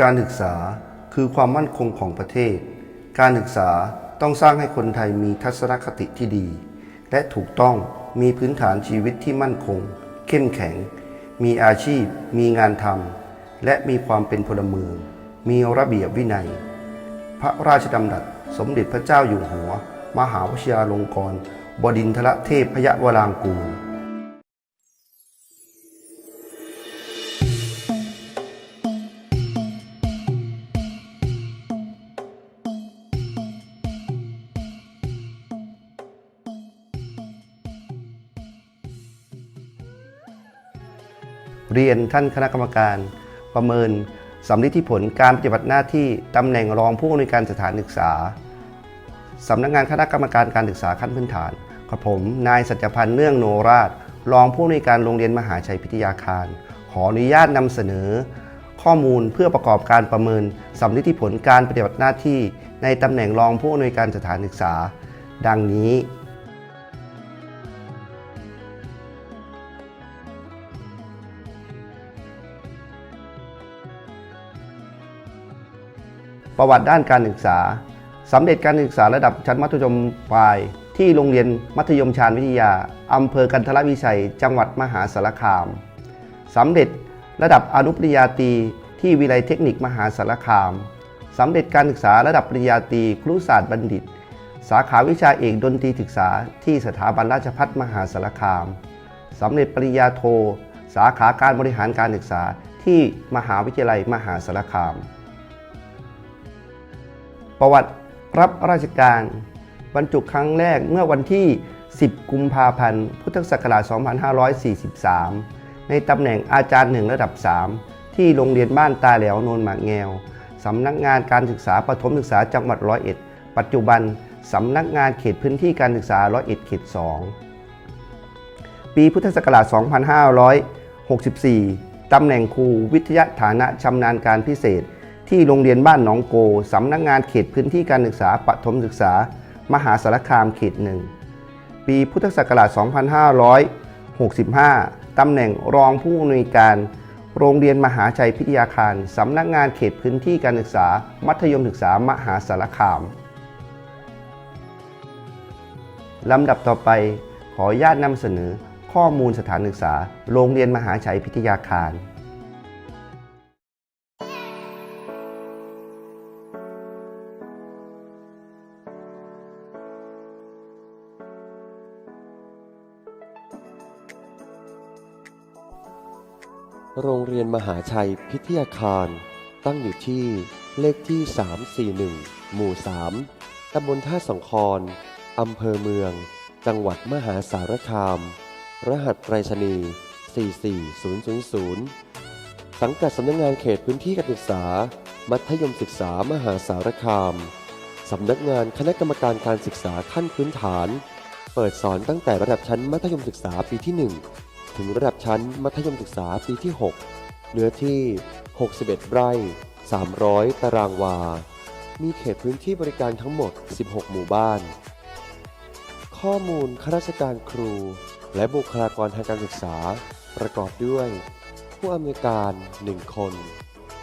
การศึกษาคือความมั่นคงของประเทศ การศึกษาต้องสร้างให้คนไทยมีทัศนคติที่ดี และถูกต้องมีพื้นฐานชีวิตที่มั่นคง เข้มแข็ง มีอาชีพ มีงานทำและมีความเป็นพลเมือง มีระเบียบวินัย พระราชดำรัสสมเด็จพระเจ้าอยู่หัว มหาวชิราลงกรณบดินทรเทพพยวรางกูล เรียนท่านคณะกรรมการ ประเมินสำลิดที่ผลการปฏิบัติหน้าที่ตำแหน่งรองผู้อำนวยการสถานศึกษาสำนักงานคณะกรรมการการศึกษาขั้นพื้นฐานกับผม นายสัจพันธ์เนื่องโนราช รองผู้อำนวยการโรงเรียนมหาชัยพิทยาคาร ขออนุญาตนำเสนอ ข้อมูลเพื่อประกอบการประเมินสำลิดที่ผลการปฏิบัติหน้าที่ ในตำแหน่งรองผู้อำนวยการสถานศึกษา ดังนี้ ประวัติด้านการศึกษาสำเร็จการศึกษาระดับชั้นมัธยมปลาย ที่โรงเรียนมัธยมชาญวิทยาอำเภอกันทรวิชัย จังหวัดมหาสารคามสำเร็จระดับอนุปริญญาตรีที่วิไลยเทคนิคมหาสารคามสำเร็จการศึกษาระดับปริญญาตรีครุศาสตร์บัณฑิต สาขาวิชาเอกดนตรีศึกษาที่สถาบันราชภัฏมหาสารคามสำเร็จปริญญาโท สาขาการบริหารการศึกษาที่มหาวิทยาลัยมหาสารคาม ประวัติรับราชการบรรจุครั้งแรกเมื่อวันที่ 10 กุมภาพันธ์ พุทธศักราช 2543 ในตำแหน่งอาจารย์หนึ่งระดับ 3 ที่โรงเรียนบ้านตาแหลวโนนหมากแงว สำนักงานการศึกษาประถมศึกษาจังหวัดร้อยเอ็ด ปัจจุบัน สำนักงานเขตพื้นที่การศึกษาร้อยเอ็ดเขต 2 ปีพุทธศักราช 2564 ตำแหน่งครูวิทยาฐานะชำนาญการพิเศษ ที่โรงเรียนบ้านหนองโกสำนักงานเขตพื้นที่การศึกษาปฐมศึกษา มหาสารคามเขตหนึ่งปีพุทธศักราช 2565 ตำแหน่งรองผู้อำนวยการ โรงเรียนมหาชัยพิทยาคารสำนักงานเขตพื้นที่การศึกษา มัธยมศึกษามหาสารคามลำดับต่อไปขออนุญาตนำเสนอข้อมูลสถานศึกษา โรงเรียนมหาชัยพิทยาคาร โรงเรียนมหาชัยพิทยาคาร ตั้งอยู่ที่เลขที่ 341 หมู่ 3 ตำบลท่าสองคอนอำเภอเมือง จังหวัดมหาสารคาม รหัสไปรษณีย์ 44000 สังกัดสำนักงานเขตพื้นที่การศึกษา มัธยมศึกษามหาสารคาม สำนักงานคณะกรรมการการศึกษาขั้นพื้นฐาน เปิดสอนตั้งแต่ระดับชั้นมัธยมศึกษาปีที่ 1 ถึงระดับชั้นมัธยมศึกษาปีที่ 6 เนื้อที่ 61 ไร่ 300 ตารางวา มีเขตพื้นที่บริการทั้งหมด 16 หมู่บ้าน ข้อมูลข้าราชการครู และบุคลากรทางการศึกษา ประกอบด้วย ผู้อำนวยการ 1 คน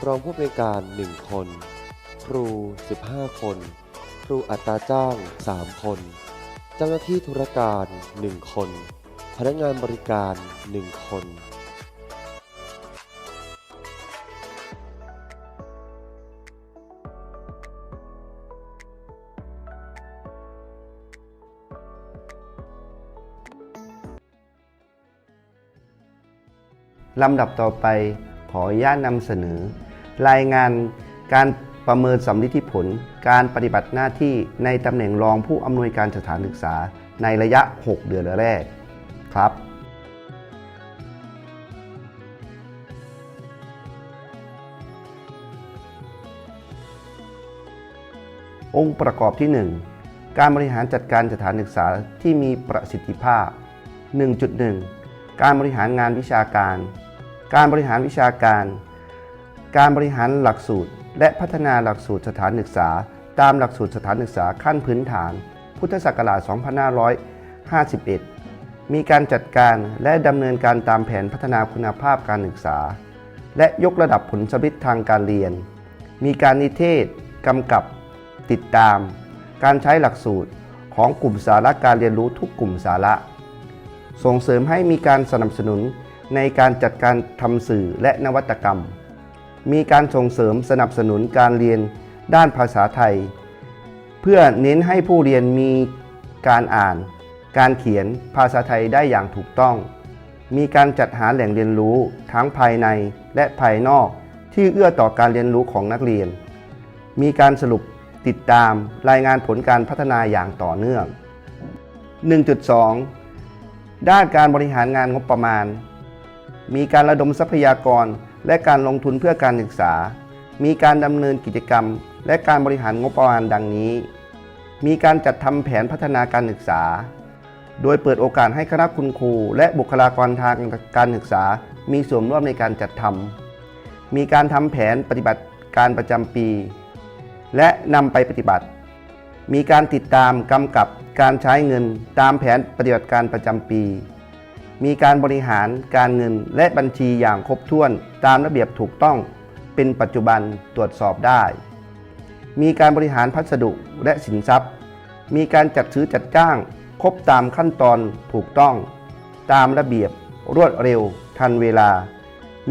รองผู้อำนวยการ 1 คน ครู 15 คน ครูอัตราจ้าง 3 คน เจ้าหน้าที่ธุรการ 1 คน พนักงานบริการ 1 คน ลำดับต่อไปขออนุญาตนำเสนอ รายงานการประเมินสำลิดที่ผล การปฏิบัติหน้าที่ในตำแหน่งรองผู้อำนวยการสถานศึกษา ในระยะ 6 เดือนแรก ครับองค์ประกอบที่ 1 การบริหารจัดการสถานศึกษาที่มีประสิทธิภาพ 1.1 การบริหารงานวิชาการ การบริหารวิชาการ การบริหารหลักสูตร และพัฒนาหลักสูตรสถานศึกษา ตามหลักสูตรสถานศึกษาขั้นพื้นฐาน พุทธศักราช 2551 มีการจัดการและดำเนินการตามแผนพัฒนาคุณภาพการศึกษา และยกระดับผลสำลิดทางการเรียน มีการนิเทศกำกับ ติดตาม การใช้หลักสูตรของกลุ่มสาระการเรียนรู้ทุกกลุ่มสาระ ส่งเสริมให้มีการสนับสนุนในการจัดการทำสื่อและนวัตกรรม มีการส่งเสริมสนับสนุนการเรียนด้านภาษาไทย เพื่อเน้นให้ผู้เรียนมีการอ่าน การเขียนภาษาไทยได้อย่างถูกต้อง มีการจัดหาแหล่งเรียนรู้ทั้งภายในและภายนอกที่เอื้อต่อการเรียนรู้ของนักเรียน มีการสรุปติดตามรายงานผลการพัฒนาอย่างต่อเนื่อง 1.2 ด้านการบริหารงานงบประมาณ มีการระดมทรัพยากรและการลงทุนเพื่อการศึกษา มีการดำเนินกิจกรรม และการบริหารงบประมาณดังนี้ มีการจัดทำแผนพัฒนาการศึกษา โดยเปิดโอกาสให้คณะคุณครู และบุคลากรทางการศึกษา มีส่วนร่วมในการจัดทำมีการทำแผนปฏิบัติการประจำปี และนำไปปฏิบัติ มีการติดตามกำกับการใช้เงินตามแผนปฏิบัติการประจำปี มีการบริหารการเงินและบัญชีอย่างครบถ้วนตามระเบียบถูกต้องเป็นปัจจุบันตรวจสอบได้ มีการบริหารพัสดุและสินทรัพย์ มีการจัดซื้อจัดจ้าง ครบตามขั้นตอนถูกต้อง ตามระเบียบ รวดเร็ว ทันเวลา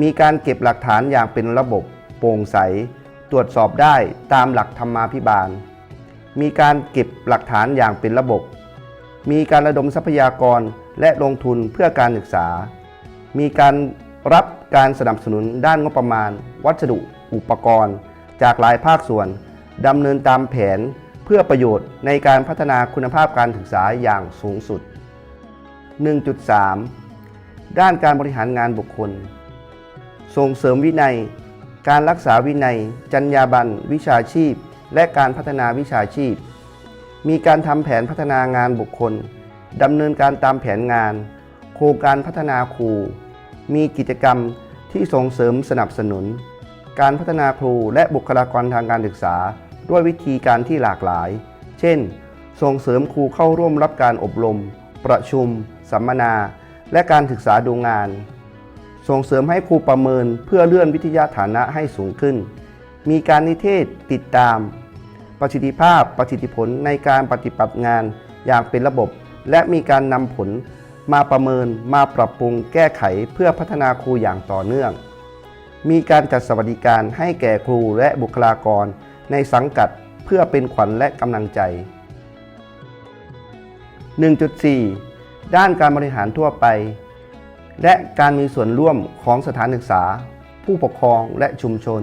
มีการเก็บหลักฐานอย่างเป็นระบบ โปร่งใส ตรวจสอบได้ตามหลักธรรมาภิบาล มีการเก็บหลักฐานอย่างเป็นระบบ มีการระดมทรัพยากรและลงทุนเพื่อการศึกษา มีการรับการสนับสนุนด้านงบประมาณ วัสดุ อุปกรณ์ จากหลายภาคส่วนดำเนินตามแผน เพื่อประโยชน์ในการพัฒนาคุณภาพการศึกษาอย่างสูงสุด 1.3 ด้านการบริหารงานบุคคล ส่งเสริมวินัย การรักษาวินัย จรรยาบรรณวิชาชีพ และการพัฒนาวิชาชีพ มีการทำแผนพัฒนางานบุคคลดำเนินการตามแผนงาน โครงการพัฒนาครู มีกิจกรรมที่ส่งเสริมสนับสนุน การพัฒนาครูและบุคลากรทางการศึกษา ด้วยวิธีการที่หลากหลาย เช่น ส่งเสริมครูเข้าร่วมรับการอบรม ประชุม สัมมนา และการศึกษาดูงาน ส่งเสริมให้ครูประเมินเพื่อเลื่อนวิทยาฐานะให้สูงขึ้น มีการนิเทศติดตาม ประสิทธิภาพประสิทธิผลในการปฏิบัติงานอย่างเป็นระบบ และมีการนำผลมาประเมินมาปรับปรุงแก้ไขเพื่อพัฒนาครูอย่างต่อเนื่อง มีการจัดสวัสดิการให้แก่ครูและบุคลากร ในสังกัดเพื่อเป็นขวัญและกำลังใจ 1.4 ด้านการบริหารทั่วไป และการมีส่วนร่วมของสถานศึกษา ผู้ปกครองและชุมชน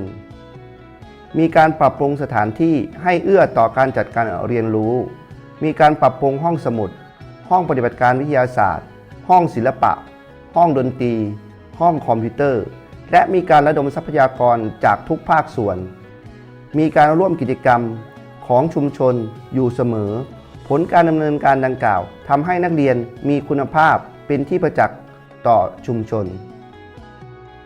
มีการปรับปรุงสถานที่ให้เอื้อต่อการจัดการเรียนรู้ มีการปรับปรุงห้องสมุด ห้องปฏิบัติการวิทยาศาสตร์ ห้องศิลปะ ห้องดนตรี ห้องคอมพิวเตอร์ และมีการระดมทรัพยากรจากทุกภาคส่วน มีการร่วมกิจกรรมของชุมชนอยู่เสมอ ผลการดำเนินการดังกล่าวทำให้นักเรียนมีคุณภาพเป็นที่ประจักษ์ต่อชุมชน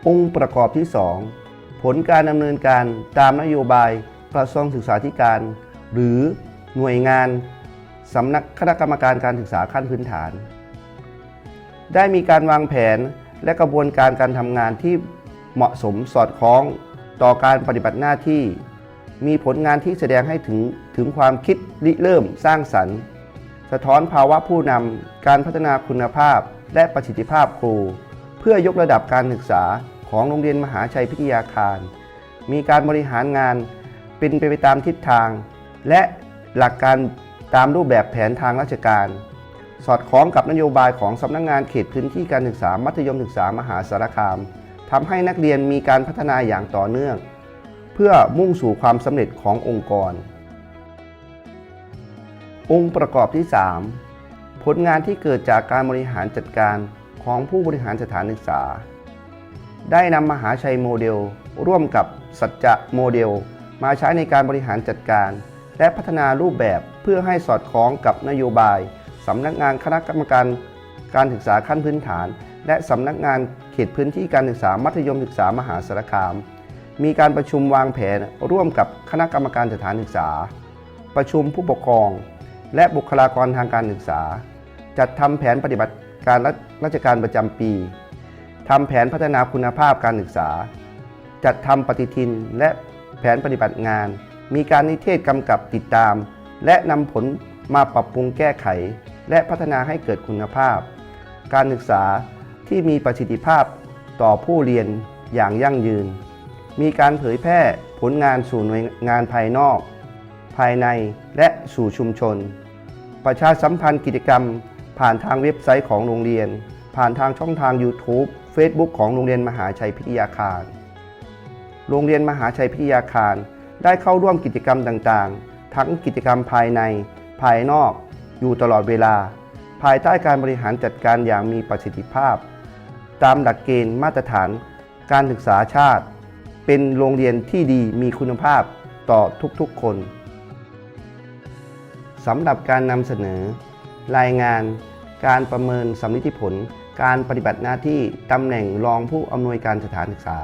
องค์ประกอบที่ 2 ผลการดำเนินการตามนโยบายกระทรวงศึกษาธิการ หรือหน่วยงานสำนักคณะกรรมการการศึกษาขั้นพื้นฐาน ได้มีการวางแผนและกระบวนการการทำงานที่เหมาะสมสอดคล้องต่อการปฏิบัติหน้าที่ มีผลงานที่แสดงให้ถึงถึงความคิดริเริ่มสร้างสรรค์ สะท้อนภาวะผู้นำการพัฒนาคุณภาพและประสิทธิภาพครู เพื่อยกระดับการศึกษาของโรงเรียนมหาชัยพิทยาคาร มีการบริหารงานเป็นไปตามทิศทาง และหลักการตามรูปแบบแผนทางราชการ สอดคล้องกับนโยบายของสำนักงงานเขตพื้นที่การศึกษามัธยมศึกษามหาสารคามทำให้นักเรียนมีการพัฒนาอย่างต่อเนื่อง เพื่อมุ่งสู่ความสำเร็จขององค์กร องค์ประกอบที่ 3 ผลงานที่เกิดจากการบริหารจัดการของผู้บริหารสถานศึกษา ได้นำมหาชัยโมเดล ร่วมกับสัจจะโมเดล มาใช้ในการบริหารจัดการ และพัฒนารูปแบบเพื่อให้สอดคล้องกับนโยบายสำนักงานคณะกรรมการการศึกษาขั้นพื้นฐาน และสำนักงานเขตพื้นที่การศึกษามัธยมศึกษามหาสารคาม มีการประชุมวางแผนร่วมกับคณะกรรมการสถานศึกษา ประชุมผู้ปกครอง และบุคลากรทางการศึกษา จัดทำแผนปฏิบัติการราชการประจำปีทำแผนพัฒนาคุณภาพการศึกษา จัดทำปฏิทินและแผนปฏิบัติงาน มีการนิเทศกำกับติดตาม และนำผลมาปรับปรุงแก้ไข และพัฒนาให้เกิดคุณภาพ การศึกษาที่มีประสิทธิภาพต่อผู้เรียนอย่างยั่งยืน มีการเผยแพร่ผลงานสู่หน่วยงานภายนอก ภายในและสู่ชุมชน ประชาสัมพันธ์กิจกรรม ผ่านทางเว็บไซต์ของโรงเรียน ผ่านทางช่องทาง YouTube Facebook ของโรงเรียนมหาชัยพิทยาคาร โรงเรียนมหาชัยพิทยาคาร ได้เข้าร่วมกิจกรรมต่างๆ ทั้งกิจกรรมภายใน ภายนอก อยู่ตลอดเวลา ภายใต้การบริหารจัดการอย่างมีประสิทธิภาพ ตามหลักเกณฑ์มาตรฐาน การศึกษาชาติ เป็นโรงเรียนที่ดีมีคุณภาพต่อทุกๆคนสำหรับการนำเสนอ รายงาน การประเมินสำลิดผล การปฏิบัติหน้าที่ตำแหน่งรองผู้อำนวยการสถานศึกษา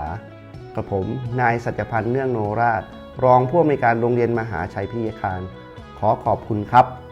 กระผม นายสัจพันธ์เนื่องโนราช รองผู้อำนวยการโรงเรียนมหาชัยพิยาคาร ขอขอบคุณครับ